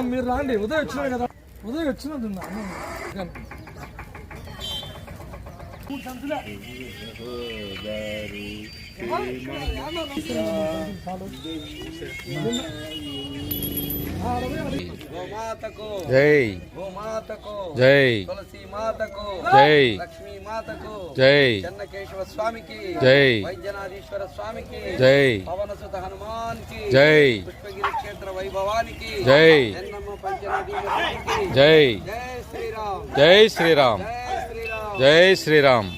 మీరు రాండి. ఉదయం వచ్చినారు కదా. ఉదయం వచ్చినది జై. గోమాతకు. జై. తులసి మాతకు. జై. లక్ష్మీ జై చెన్నకేశవ స్వామికి జై వైద్యనాథీశ్వర స్వామికి జై పవనసుత హనుమాన్కి జై పుష్పగిరి క్షేత్ర వైభవానికి జై చెన్నమ్మ పంచనదీకి జై జై శ్రీరామ్ జై శ్రీరామ్ జై శ్రీరామ్ జై శ్రీరామ్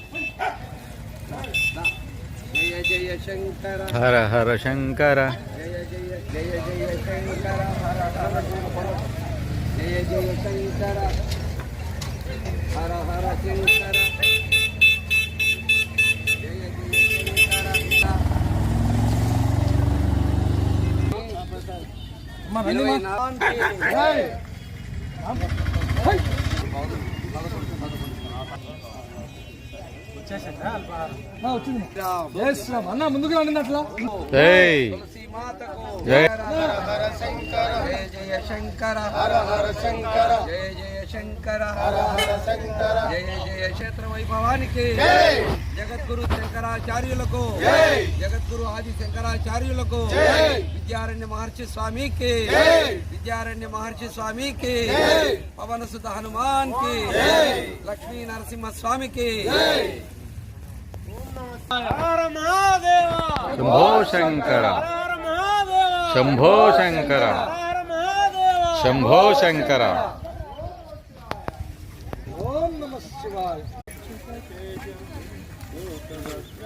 జయ జయ శంకర హర హర శంకర జయ జయ జయ జయ శంకర హర హర శంకర జయ జయ శంకర హర హర శంకర జయ జయ శంకర అమ్మ, రండి ఇరవై అమ్మా. నాలుగు ఏయ్. హై. ఆ, వచ్చింది రామ్. జై శ్రీరామ్ అన్న ముందుకు రండి అట్లా జయ జయ శంకర హర హర శంకర జయ జయ శంకర హర హర శంకర జయ జయ క్షేత్ర వైభవానికి జగద్గురు శంకరాచార్యులకు జగద్గురు ఆది శంకరాచార్యులకు విద్యారణ్య మహర్షి స్వామికి విద్యారణ్య మహర్షి స్వామికి పవన సుత హనుమాన్కి లక్ష్మీ నరసింహ స్వామికి శంభో శంకర శంభో శంకర శంభో శంకర ఓం నమ శివాయ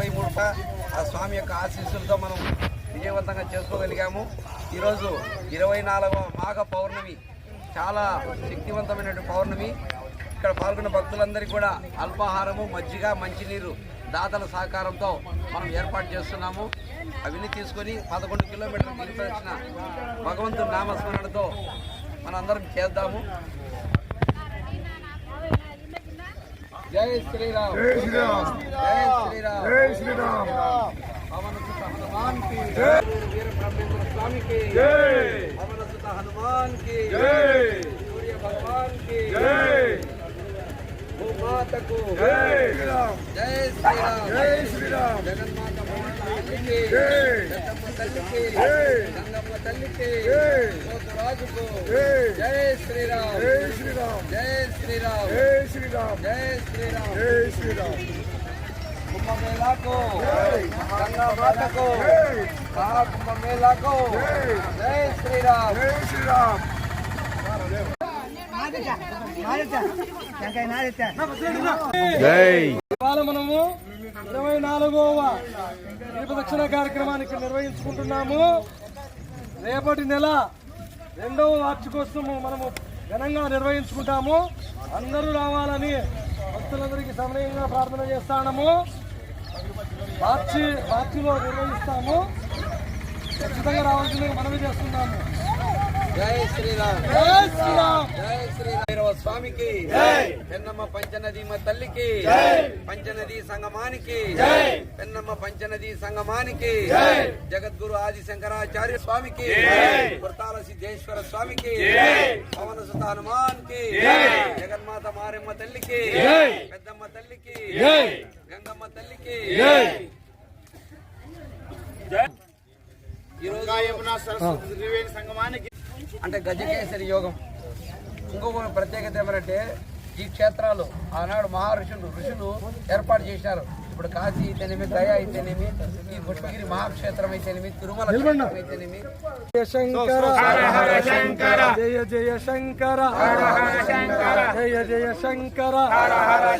ఇరవై మూడు ఆ స్వామి యొక్క ఆశీస్సులతో మనం విజయవంతంగా చేసుకోగలిగాము. ఈరోజు ఇరవై నాలుగవ మాఘ పౌర్ణమి చాలా శక్తివంతమైనటువంటి పౌర్ణమి. ఇక్కడ పాల్గొన్న భక్తులందరికీ కూడా అల్పాహారము మజ్జిగ మంచినీరు దాతల సహకారంతో మనం ఏర్పాటు చేస్తున్నాము. అవన్నీ తీసుకొని పదకొండు కిలోమీటర్ల గిరి ప్రదక్షిణ భగవంతుని నామస్మరణతో మనందరం చేద్దాము. జై శ్రీరామ్. జై శ్రీరామ్. జై శ్రీరామ్. వీర బ్రహ్మేంద్ర స్వామి కి జై. పవన సుత హనుమాన్కి సూర్య భగవాన్కి శ్రీరామ్. జై శ్రీరామ్. జై శ్రీరామ్. జగన్మాత తల్లికి. జై పెద్దమ్మ తల్లికి. గంగమ్మ తల్లికి. రాజుకు జై శ్రీరామ్. జై శ్రీరామ్. జై శ్రీరామ్. జై శ్రీరామ్. జై శ్రీరామ్. జై శ్రీరామ్. కుంభమేళాకు. గంగా మాతకు మహా కుంభమేళాకు జై. శ్రీరామ్. జై శ్రీరామ్. జై. ఇవాళ మనము ఇరవై నాలుగవ దీపదక్షిణ కార్యక్రమానికి నిర్వహించుకుంటున్నాము. రేపటి నెల రెండవ వార్షికోత్సవం మనము ఘనంగా నిర్వహించుకుంటాము. అందరూ రావాలని భక్తులందరికీ సమయంగా ప్రార్థన చేస్తాము మార్చి మార్చిలో నిర్వహిస్తాము. ఖచ్చితంగా రావాల్సింది మనవి చేస్తున్నాము. జై శ్రీరామ్. జై శ్రీరామ్. జై శ్రీరామ. స్వామికి పెన్నమ్మ పంచనదీమ తల్లికి పంచనది సంగమానికి పెన్నమ్మ పంచనది సంగమానికి జగద్గురు ఆది శంకరాచార్య స్వామికి వృతాల సిద్ధేశ్వర స్వామికి పవన సుత జగన్మాత మారెమ్మ తల్లికి పెద్దమ్మ తల్లికి గంగమ్మ తల్లికి. ఈరోజు అంటే గజకేసరి యోగం. ఇంకొక ప్రత్యేకత ఏమంటే ఈ క్షేత్రాలు ఆనాడు మహర్షులు ఋషులు ఏర్పాటు చేశారు. ఇప్పుడు కాశీ అయితేనేమి గయా అయితేనేమి ఈ పుష్పగిరి మహాక్షేత్రం అయితేనేమి తిరుమల అయితేనేమి. జయ శంకర. శంకర. జయ జయ శంకర. జయ జయ శంకర.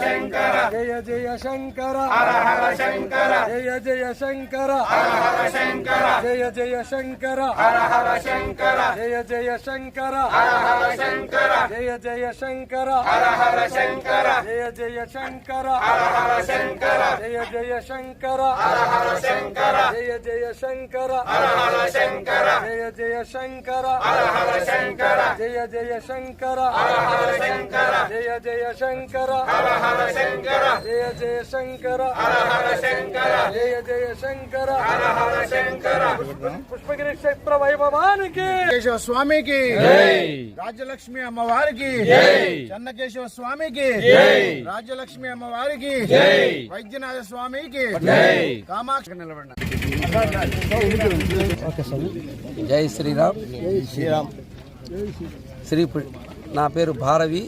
శంకర. జయ జయ జయ శంకర. హర హర శంకర. జయ జయ శంకర. హర హర శంకర. జయ జయ శంకర. హర హర శంకర. జయ జయ శంకర. హర హర శంకర. జయ జయ శంకర. హర హర శంకర. జయ జయ శంకర. जय जय शंकर। हर हर शंकर। जय जय शंकर। हर हर शंकर। जय जय शंकर। हर हर शंकर। जय जय शंकर। हर हर शंकर। जय जय शंकर। हर हर शंकर। जय जय शंकर। हर हर शंकर। जय जय शंकर। हर हर शंकर। पुष्पगिरी क्षेत्र वैभवान की। केशव स्वामी की। రాజ్యలక్ష్మి అమ్మవారికి చన్నకేశవ స్వామికి రాజ్యలక్ష్మి స్వామికి. జై. కామాక్షి నిలబడిన. జై శ్రీరామ్. శ్రీ నా పేరు భారవి.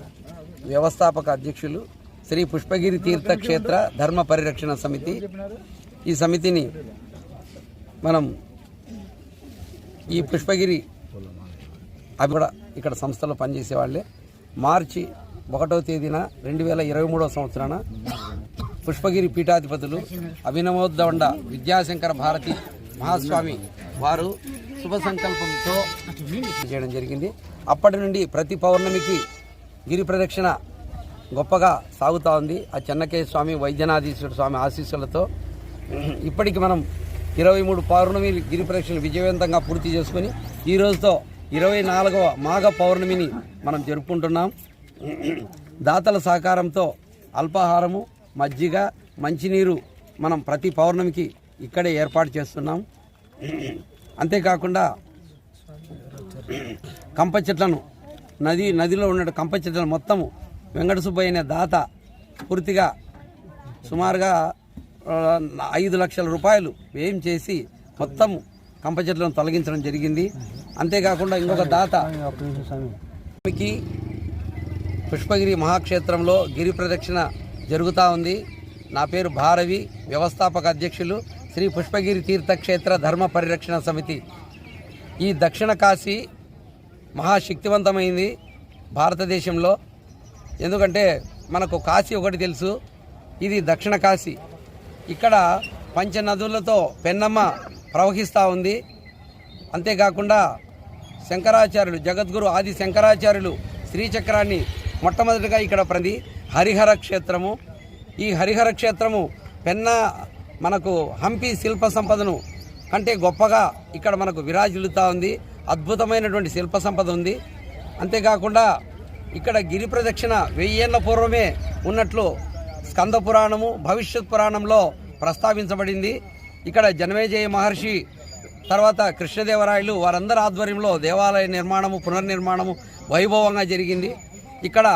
వ్యవస్థాపక అధ్యక్షులు శ్రీ పుష్పగిరి తీర్థక్షేత్ర ధర్మ పరిరక్షణ సమితి. ఈ సమితిని మనం ఈ పుష్పగిరి అవి కూడా ఇక్కడ సంస్థలో పనిచేసే వాళ్ళే మార్చి ఒకటో తేదీన రెండు వేల ఇరవై మూడవ సంవత్సరాన పుష్పగిరి పీఠాధిపతులు అభినవోద్దండ విద్యాశంకర భారతి మహాస్వామి వారు శుభ సంకల్పంతో చేయడం జరిగింది. అప్పటి నుండి ప్రతి పౌర్ణమికి గిరి ప్రదక్షిణ గొప్పగా సాగుతూ ఉంది. ఆ చెన్నకేయ స్వామి వైద్యనాథీశ్వర స్వామి ఆశీస్సులతో ఇప్పటికి మనం ఇరవై మూడు పౌర్ణమి గిరి ప్రదక్షిణ విజయవంతంగా పూర్తి చేసుకొని ఈ రోజుతో ఇరవై నాలుగవ మాఘ పౌర్ణమిని మనం జరుపుకుంటున్నాం. దాతల సహకారంతో అల్పాహారము మజ్జిగ మంచినీరు మనం ప్రతి పౌర్ణమికి ఇక్కడే ఏర్పాటు చేస్తున్నాం అంతేకాకుండా కంప చెట్లను నది నదిలో ఉన్న కంప చెట్లను మొత్తము వెంకట సుబ్బయ్య అనే దాత పూర్తిగా సుమారుగా ఐదు లక్షల రూపాయలు వ్యయం చేసి మొత్తం కంప చెట్లను తొలగించడం జరిగింది అంతేకాకుండా ఇంకొక దాత స్వామికి పుష్పగిరి మహాక్షేత్రంలో గిరి ప్రదక్షిణ జరుగుతూ ఉంది. నా పేరు భారవి. వ్యవస్థాపక అధ్యక్షులు శ్రీ పుష్పగిరి తీర్థక్షేత్ర ధర్మ పరిరక్షణ సమితి. ఈ దక్షిణ కాశీ మహాశక్తివంతమైంది భారతదేశంలో. ఎందుకంటే మనకు కాశీ ఒకటి తెలుసు. ఇది దక్షిణ కాశీ. ఇక్కడ పంచ నదులతో పెన్నమ్మ ప్రవహిస్తూ ఉంది. అంతేకాకుండా శంకరాచార్యులు జగద్గురు ఆది శంకరాచార్యులు శ్రీచక్రాన్ని మొట్టమొదటిగా ఇక్కడ ప్రతి హరిహర క్షేత్రము. ఈ హరిహర క్షేత్రము పెన్న మనకు హంపి శిల్ప సంపదను కంటే గొప్పగా ఇక్కడ మనకు విరాజిల్లుతూ ఉంది. అద్భుతమైనటువంటి శిల్ప సంపద ఉంది. అంతేకాకుండా ఇక్కడ గిరి ప్రదక్షిణ వెయ్యేళ్ళ పూర్వమే ఉన్నట్లు స్కంద పురాణము భవిష్యత్ పురాణంలో ప్రస్తావించబడింది. ఇక్కడ జనమేజయ మహర్షి తర్వాత కృష్ణదేవరాయలు వారందరి ఆధ్వర్యంలో దేవాలయ నిర్మాణము పునర్నిర్మాణము వైభవంగా జరిగింది. ఇక్కడ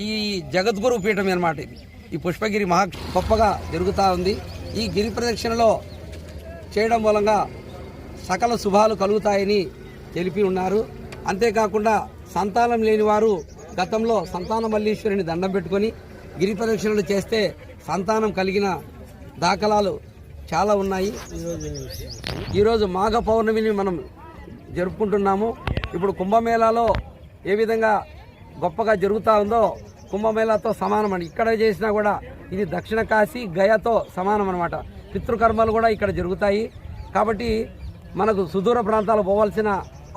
ఈ జగద్గురు పీఠం అనమాట ఇది. ఈ పుష్పగిరి మహా గొప్పగా జరుగుతూ ఉంది. ఈ గిరి ప్రదక్షిణలో చేయడం మూలంగా సకల శుభాలు కలుగుతాయని తెలిపి ఉన్నారు. అంతేకాకుండా సంతానం లేని వారు గతంలో సంతాన మల్లీశ్వరిని దండం పెట్టుకొని గిరి ప్రదక్షిణలు చేస్తే సంతానం కలిగిన దాఖలాలు చాలా ఉన్నాయి. ఈరోజు మాఘ పౌర్ణమిని మనం జరుపుకుంటున్నాము. ఇప్పుడు కుంభమేళాలో ఏ విధంగా గొప్పగా జరుగుతూ ఉందో కుంభమేళాతో సమానం అని. ఇక్కడ చేసినా కూడా ఇది దక్షిణ కాశీ గయతో సమానం అనమాట పితృకర్మలు కూడా ఇక్కడ జరుగుతాయి. కాబట్టి మనకు సుదూర ప్రాంతాలు పోవాల్సిన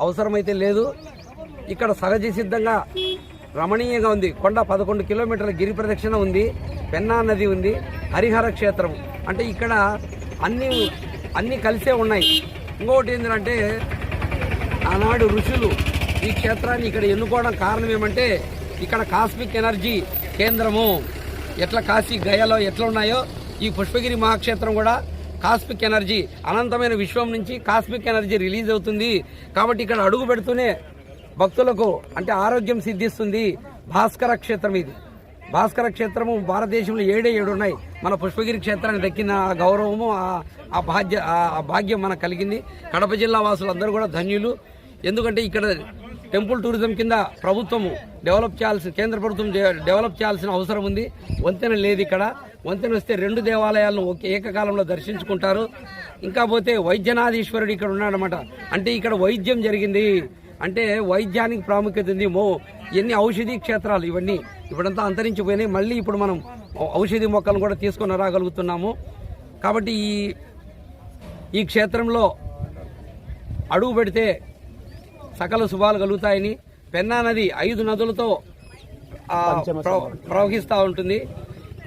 అవసరం అయితే లేదు. ఇక్కడ సహజ సిద్ధంగా రమణీయంగా ఉంది. కొండ పదకొండు కిలోమీటర్ల గిరి ప్రదక్షిణ ఉంది. పెన్నా నది ఉంది. హరిహర క్షేత్రం. అంటే ఇక్కడ అన్ని అన్నీ కలిసే ఉన్నాయి. ఇంకొకటి ఏంటంటే ఆనాడు ఋషులు ఈ క్షేత్రాన్ని ఇక్కడ ఎన్నుకోవడం కారణం ఏమంటే ఇక్కడ కాస్మిక్ ఎనర్జీ కేంద్రము. ఎట్లా కాశీ గయలో ఎట్లా ఉన్నాయో ఈ పుష్పగిరి మహాక్షేత్రం కూడా కాస్మిక్ ఎనర్జీ అనంతమైన విశ్వం నుంచి కాస్మిక్ ఎనర్జీ రిలీజ్ అవుతుంది. కాబట్టి ఇక్కడ అడుగు పెడుతూనే భక్తులకు అంటే ఆరోగ్యం సిద్ధిస్తుంది భాస్కర క్షేత్రం ఇది. భాస్కర క్షేత్రము భారతదేశంలో ఏడే ఏడు ఉన్నాయి మన పుష్పగిరి క్షేత్రానికి దక్కిన ఆ గౌరవము ఆ- ఆ భాగ్య ఆ- ఆ భాగ్యం మనకు కలిగింది. కడప జిల్లా వాసులందరూ కూడా ధన్యులు. ఎందుకంటే ఇక్కడ టెంపుల్ టూరిజం కింద ప్రభుత్వము డెవలప్ చేయాల్సిన కేంద్ర ప్రభుత్వం డెవలప్ చేయాల్సిన అవసరం ఉంది. వంతెన లేదు ఇక్కడ. వంతెన వస్తే రెండు దేవాలయాలను ఒకే ఏకకాలంలో దర్శించుకుంటారు. ఇంకా పోతే వైద్యనాథీశ్వరుడు ఇక్కడ ఉన్నాడనమాట అంటే ఇక్కడ వైద్యం జరిగింది. అంటే వైద్యానికి ప్రాముఖ్యత ఉంది. మో ఎన్ని ఔషధీ క్షేత్రాలు ఇవన్నీ ఇప్పుడంతా అంతరించిపోయినాయి. మళ్ళీ ఇప్పుడు మనం ఔషధి మొక్కలను కూడా తీసుకొని రాగలుగుతున్నాము. కాబట్టి ఈ ఈ క్షేత్రంలో అడుగు పెడితే సకల శుభాలు కలుగుతాయని పెన్నా నది ఐదు నదులతో ప్రవహిస్తూ ఉంటుంది.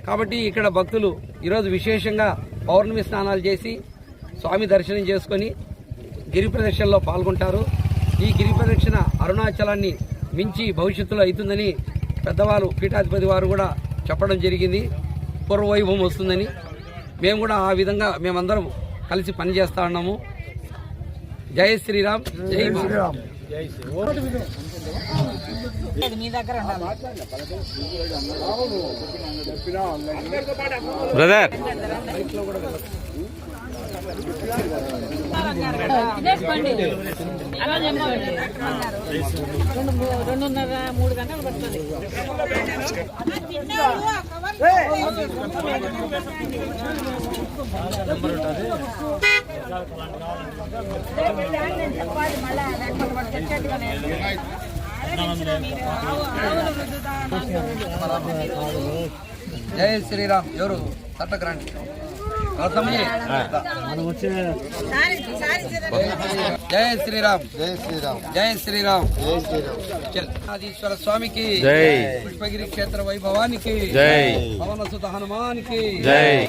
కాబట్టి ఇక్కడ భక్తులు ఈరోజు విశేషంగా పౌర్ణమి స్నానాలు చేసి స్వామి దర్శనం చేసుకొని గిరి ప్రదక్షిణలో పాల్గొంటారు. ఈ గిరి ప్రదక్షిణ అరుణాచలాన్ని మించి భవిష్యత్తులో అవుతుందని పెద్దవారు పీఠాధిపతి వారు కూడా చెప్పడం జరిగింది. పూర్వవైభవం వస్తుందని. మేము కూడా ఆ విధంగా మేమందరం కలిసి పనిచేస్తా ఉన్నాము. జై శ్రీరామ్. జై శ్రీరామ్. బ్రదర్. రెండున్నర మూడు గంటలు పడుతుంది. జై శ్రీరామ్ ఎవరు తట్టకరండి రథమయ్య. జై శ్రీరామ్ జై శ్రీరామ్. జై శ్రీరామ్. జై శ్రీరామ్ స్వామికి జై. పుష్పగిరి క్షేత్ర వైభవానికి జై. పవన సుత హనుమానికి. జై.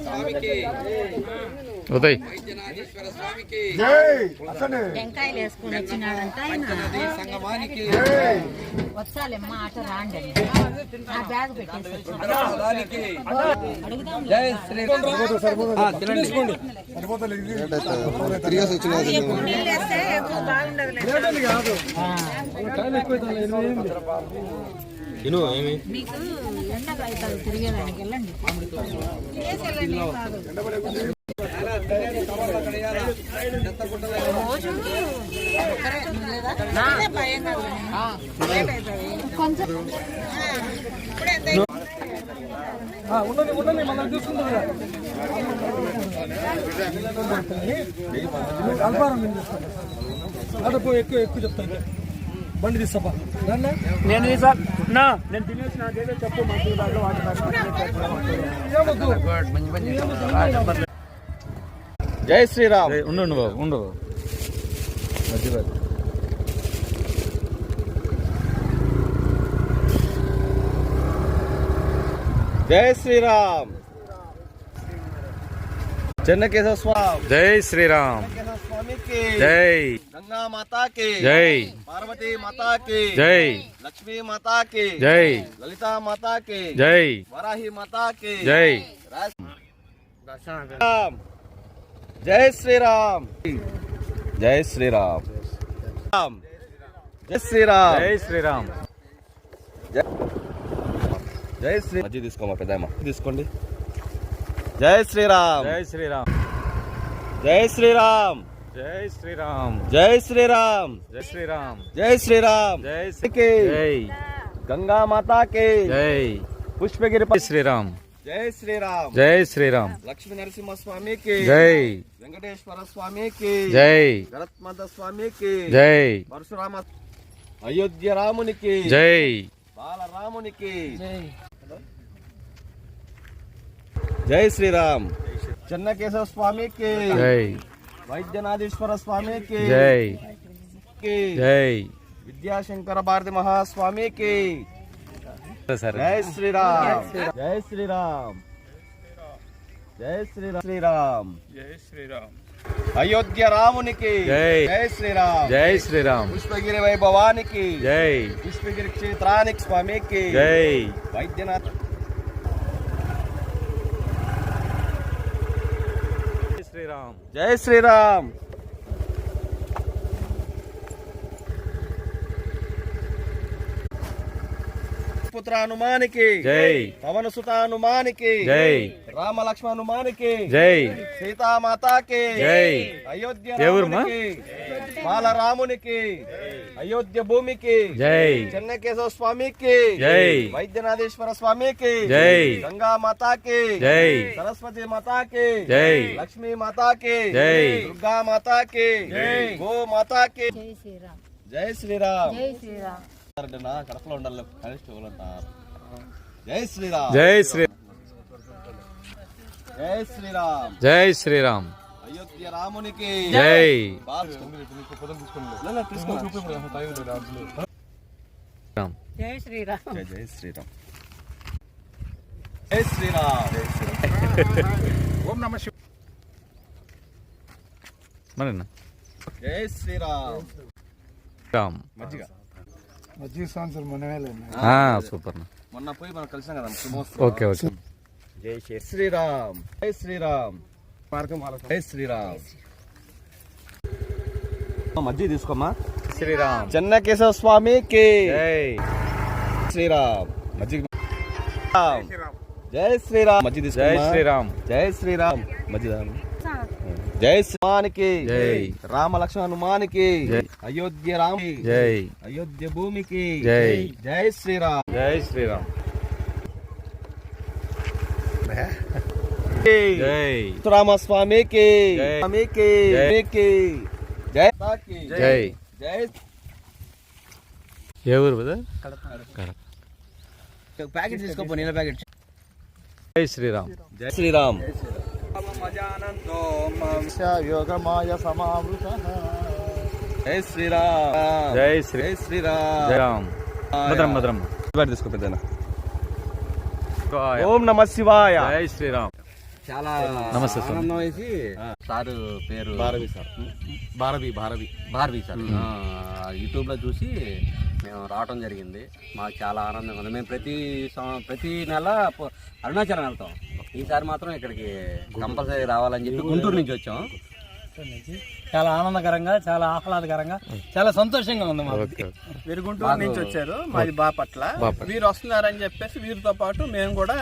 స్వామికి ఉదయ్. వైద్యనాథేశ్వర స్వామికి టెంకాయలు వేసుకొని వచ్చినాడంట సంగమానికి వచ్చాలేమ్మ ఆట రాండి ఆ బ్యాగ్ పెట్టేసి దానికి ఎక్కువ బాగుండదులే మీకు తిరిగేదానికి వెళ్ళండి. కాదు. లేట్ అవుతుంది. కొంచెం. ఇప్పుడే ఎంత ఎక్కువ ఎక్కువ చెప్తాను. బండి తీస్తాపా నేను ఈ సార్ నా నేను తినేసి నాకేదో చెప్పు జై శ్రీరామ్. ఉండు ఉండు బాబు ఉండు బాబు. మధ్యలో జై శ్రీరామ్. చెన్నకేశవ స్వామి జై శ్రీరామ్. స్వామికి జై. గంగా మాతాకి జై. పార్వతీ మాతాకి జై. లక్ష్మీ మాతాకి జై. లలితా మాతాకి జై. వరాహి మాతాకి జై జై శ్రీరామ్. జై శ్రీరామ్. రామ్. జై శ్రీరామ్. జై శ్రీరామ్. జై శ్రీ మధ్య తీసుకోమా పెద్దమ్మ. తీసుకోండి. జై శ్రీరామ్ జై శ్రీరామ్ జై శ్రీరామ్ జై శ్రీరామ్ జై శ్రీరామ్ జై శ్రీరామ్ జై శ్రీరామ్ జై కి జై గంగా మాతాకి జై పుష్పగిరి జై శ్రీరామ్ జై శ్రీరామ్ జై శ్రీరామ్ లక్ష్మీ నరసింహ స్వామికి జై వెంకటేశ్వర స్వామికి జై భరత్మాత స్వామికి జై పరశురామ అయోధ్య రామునికి జై బాలరామునికి జై శ్రీరామ్ చెన్నకేశవ స్వామికి జై వైద్యనాథేశ్వర స్వామికి జై కి జై విద్యాశంకర భారతి మహాస్వామికి సరే జై శ్రీరామ్ జై శ్రీరామ్ జై శ్రీరామ్ శ్రీరామ్ జై శ్రీరామ్ అయోధ్య రామునికి జై. జై శ్రీరామ్ జై శ్రీరామ్ పుష్పగిరి వైభవానికి జై పుష్పగిరి క్షేత్రానికి స్వామికి జై వైద్యనాథ్ జై శ్రీరామ్ జై శ్రీరామ్ పుత్ర హనుమానికి జై. పవన సుత హనుమానికి జై రామ లక్ష్మణ హనుమానికి జై సీతామాతాకి జై. అయోధ్య? రామునికి బాలరామునికి అయోధ్య భూమికి జై చెన్నకేశవ స్వామికి జై. వైద్యనాథేశ్వర స్వామికి జై. గంగా మాతాకి జై సరస్వతి మాతాకి జై లక్ష్మీ మాతాకి జై. దుర్గా మాతాకి గో మాతాకి జై శ్రీరామ్ జై శ్రీరామ్ జై శ్రీరామ్ నా కడపలో ఉండాలి కలిసి అంటారు జై శ్రీరామ్ జై శ్రీ జై శ్రీరామ్ జై శ్రీరామ్ అయోధ్య రామునికి జై. జై శ్రీరామ్. జై జై శ్రీరామ్. జై శ్రీరామ్. జై శ్రీరామ్. ఓం నమ శివ జై శ్రీరామ్. రామ్. మజ్జిగ. మధ్య సంవత్సరం మనమే సూపర్ మొన్న పోయి మనం కలిసాం కదా. Okay okay. జై శ్రీ శ్రీరామ్. జై శ్రీరామ్. మార్గం జై శ్రీరామ్ మజ్జిగ తీసుకోమ్మా శ్రీరామ్ చెన్నకేశవ స్వామికి జై శ్రీరామ్ మజ్జిగ జై శ్రీరామ్ మజ్జిగ జై తీసుకో శ్రీరామ్ జై శ్రీరామ్ మజ్జిగ జై శ్రీమానికి జై. రామ లక్ష్మణ హనుమానికి జై. అయోధ్య రామ్ జై అయోధ్య భూమికి జై. జై శ్రీరామ్ జై శ్రీరామ్ జై రామస్వామికి జై. స్వామికి జై. జై. జై ఏ ఊరు ప్యాకెట్ తీసుకోపో నీళ్ళ ప్యాకెట్ జై శ్రీరామ్ జై శ్రీరామ్ యోగమాయ సమావృత జై శ్రీరామ్ జై శ్రీ శ్రీరామ్ జై రామ్ భద్రం భద్రం తీసుకో పెద్దనా. ఓం నమ శివాయ జై శ్రీరామ్ చాలా నమస్తే. ఆనందం వేసి సారు పేరు భారవి సార్. భారవి భారవి. భార్వి సార్. యూట్యూబ్లో చూసి మేము రావటం జరిగింది. మాకు చాలా ఆనందంగా ఉంది. మేము ప్రతి సం- ప్రతి నెల అరుణాచలం వెళ్తాం. ఈసారి మాత్రం ఇక్కడికి కంపల్సరీ రావాలని చెప్పి గుంటూరు నుంచి వచ్చాం. చాలా ఆనందకరంగా చాలా ఆహ్లాదకరంగా చాలా సంతోషంగా ఉంది మాకు ఓకే వీరు గుంటూరు నుంచి వచ్చారు మాది బాపట్ల. వీరు వస్తున్నారని చెప్పేసి వీరితో పాటు మేము కూడా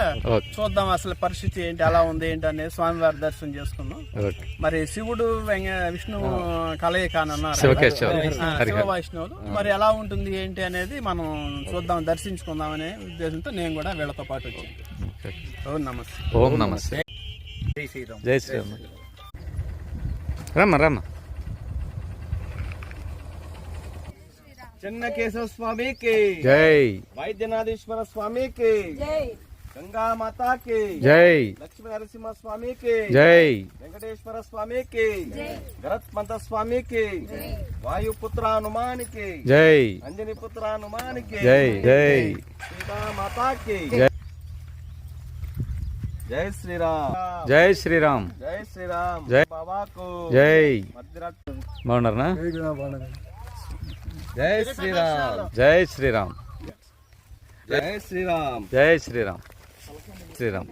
చూద్దాం అసలు పరిస్థితి ఏంటి ఎలా ఉంది ఏంటి అనేది స్వామివారి దర్శనం చేసుకున్నాం మరి శివుడు విష్ణు కలయిక అని అన్నారు శివకేశవ ఆ, హరిహర. శివ వైష్ణవులు. మరి ఎలా ఉంటుంది ఏంటి అనేది మనం చూద్దాం దర్శించుకుందాం అనే ఉద్దేశంతో నేను కూడా వీళ్ళతో పాటు వచ్చాను. ఓం నమస్తే. ఓం నమస్తే. జై శ్రీరామ్. జై శ్రీరామ్. రమ్మ రమ్మ. చెన్నకేశవ స్వామికి. జై. వైద్యనాథేశ్వర స్వామికి. జై. గంగా మాతాకి. జై. లక్ష్మీ నరసింహ స్వామికి. జై. వెంకటేశ్వర స్వామికి. గరత్మంత స్వామికి. వాయుపుత్ర హనుమానికి జై. అంజని పుత్ర హనుమానికి జై జై. సీతామాతాకి. జై. జై శ్రీరామ్ జై శ్రీరామ్ జై శ్రీరామ్ జై. బాబాకు జై బాగున్నారనా జై శ్రీరామ్ జై శ్రీరామ్ జై శ్రీరామ్ జై శ్రీరామ్ శ్రీరామ్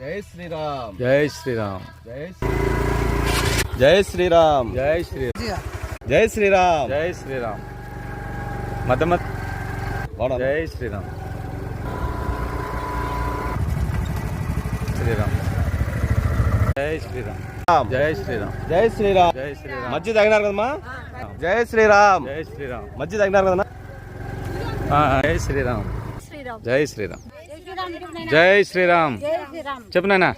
జై శ్రీరామ్ జై శ్రీరామ్ జై జై శ్రీరామ్ జై శ్రీ జై శ్రీరామ్ జై శ్రీరామ్ మధ్య బాగున్నారా? జై శ్రీరామ్ శ్రీరామ్ జై శ్రీరామ్ జై శ్రీరామ్ జై శ్రీరామ్ జై శ్రీరామ్ మధ్య తగినారు కదమ్మా జై శ్రీరామ్ జై శ్రీరామ్ మధ్య తగినారు కదమ్మా ఆ, జై శ్రీరామ్ శ్రీరామ్ జై శ్రీరామ్ జై శ్రీరామ్ జై శ్రీరామ్ జై శ్రీరామ్ చెప్పు నాయనా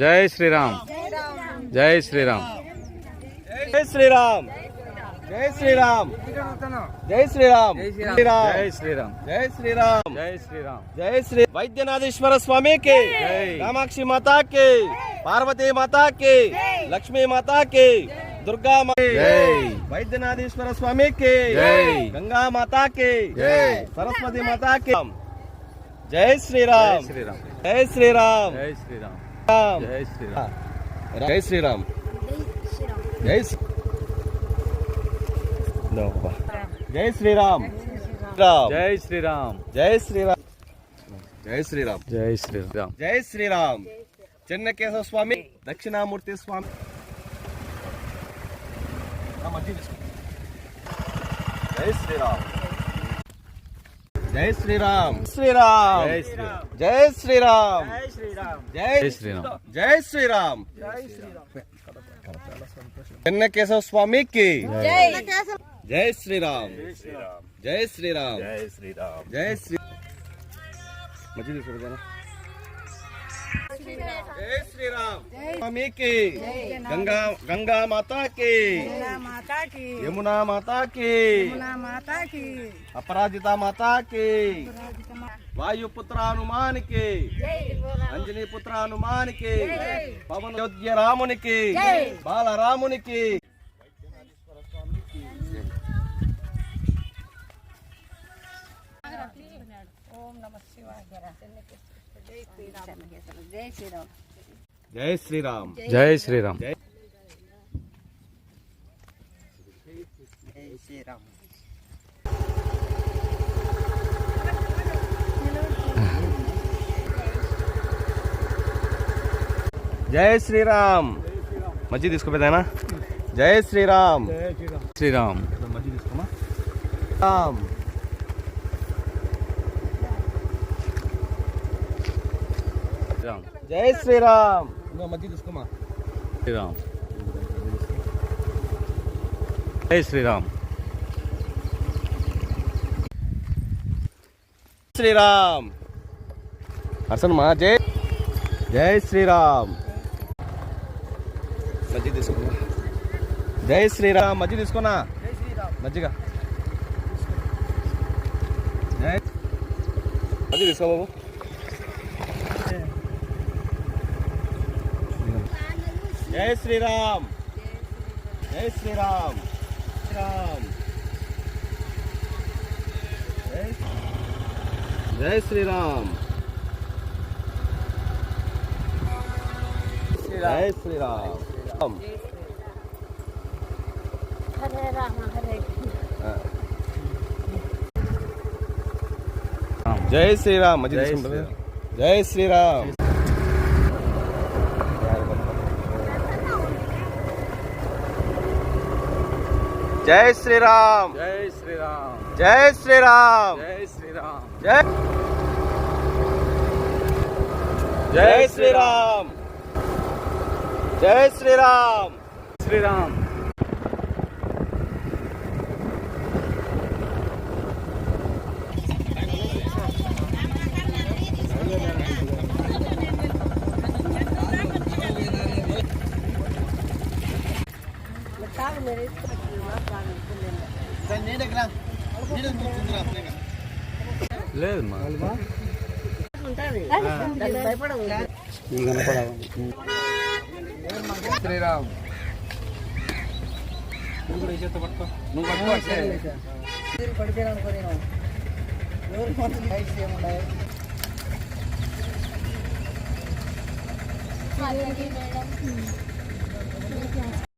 జై శ్రీరామ్ జై శ్రీరామ్ జై శ్రీరామ్ జై శ్రీరామ్ జై శ్రీరామ్ జై శ్రీరామ్ జై శ్రీరామ్ జై శ్రీరామ్ జై శ్రీ వైద్యనాథేశ్వర స్వామికి జై. కామాక్షి మాతాకి పార్వతీ మాతాకి లక్ష్మీ మాతాకి దుర్గా జై. వైద్యనాథేశ్వర స్వామికి జై. గంగా మాతాకి జై. సరస్వతి మాతాకి జై శ్రీరామ్ శ్రీరామ్ జై శ్రీరామ్ జై శ్రీరామ్ రామ్. జై శ్రీరామ్ జై శ్రీరామ్ జై శ్రీ- No, బా. జై శ్రీరామ్ రామ్. జై శ్రీరామ్ జై శ్రీరామ్ జై శ్రీరామ్ జై శ్రీరామ్ జై శ్రీరామ్ చెన్నకేశవ స్వామి దక్షిణామూర్తి స్వామి ఆ మధ్య తీసుకో. జై శ్రీరామ్ జై శ్రీరామ్ శ్రీరామ్ జై శ్రీరామ్ జై శ్రీరామ్ జై జై శ్రీరామ్ జై శ్రీరామ్ చెన్నకేశవ స్వామికి జై శ్రీరామ్ జై శ్రీరామ్ జై శ్రీరామ్ జై శ్రీ మధ్య తీసుకో జనా. జై శ్రీరామ్ స్వామికి గంగా గంగా మాతాకి యమునా మాతాకి అపరాజిత మాతాకి వాయుపుత్ర హనుమానికి అంజనీ పుత్ర హనుమానికి పవన్ యోధ్య రామునికి బాలరామునికి జై శ్రీరామ్ జై శ్రీరామ్ జై శ్రీరామ్ మధ్య తీసుకోపోయేదానా జై శ్రీరామ్ శ్రీరామ్ మధ్య తీసుకోమా రామ్ శ్రీరామ్ జై శ్రీరామ్. మధ్య తీసుకోమా శ్రీరామ్. జై శ్రీరామ్. శ్రీరామ్. అసలు మా జై. జై శ్రీరామ్. మధ్య తీసుకున్నా జై శ్రీరామ్. మధ్య తీసుకున్నా. జై మధ్య తీసుకో బాబు. జై శ్రీరామ్. జై శ్రీరామ్. శ్రీరామ్. జై శ్రీరామ్. జై శ్రీరామ్. జై శ్రీరామ్. మధ్య జై. శ్రీరామ్. జై శ్రీరామ్. జై శ్రీరామ్. జై శ్రీరామ్. జై శ్రీరామ్. జై శ్రీరామ్. జై. జై శ్రీరామ్. జై శ్రీరామ్. శ్రీరామ్. లేదు మా. శ్రీరామ్. నువ్వు. మేడం